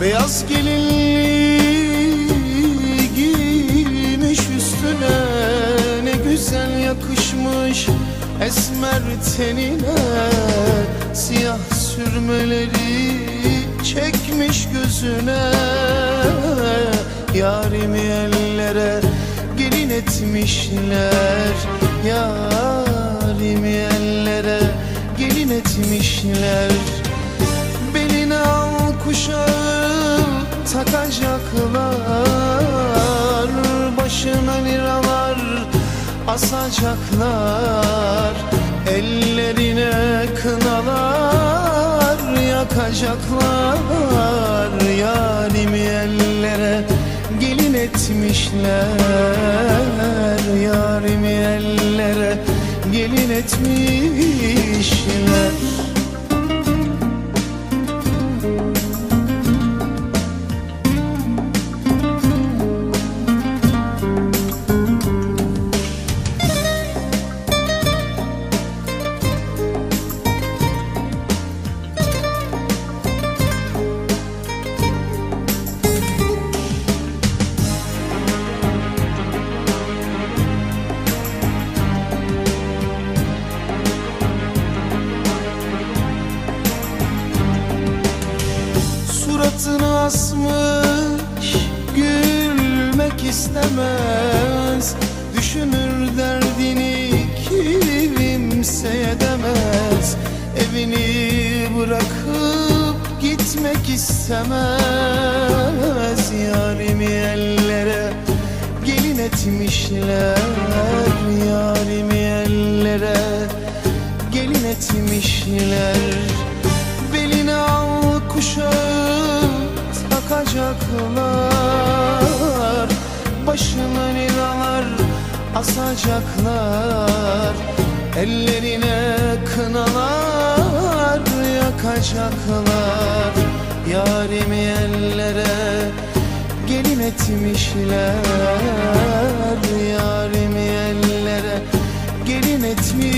Beyaz gelinliği giymiş üstüne Ne güzel yakışmış esmer tenine. Siyah sürmeleri çekmiş gözüne Yarimi ellere gelin etmişler. Yarimi ellere gelin etmişler. Beline al kuşağı takacaklar Başına liralar asacaklar Ellerine kınalar yakacaklar. Yarimi ellere gelin etmişler Yarimi ellere gelin etmişler Suratını asmış Gülmek istemez. Düşünür derdini kimse edemez Evini bırakıp gitmek istemez. Yarimi ellere gelin etmişler. Yarimi ellere gelin etmişler yakacaklar. Ellerine kınalar yakacaklar. Yarimi ellere gelin etmişler. Yarimi ellere gelin etmişler.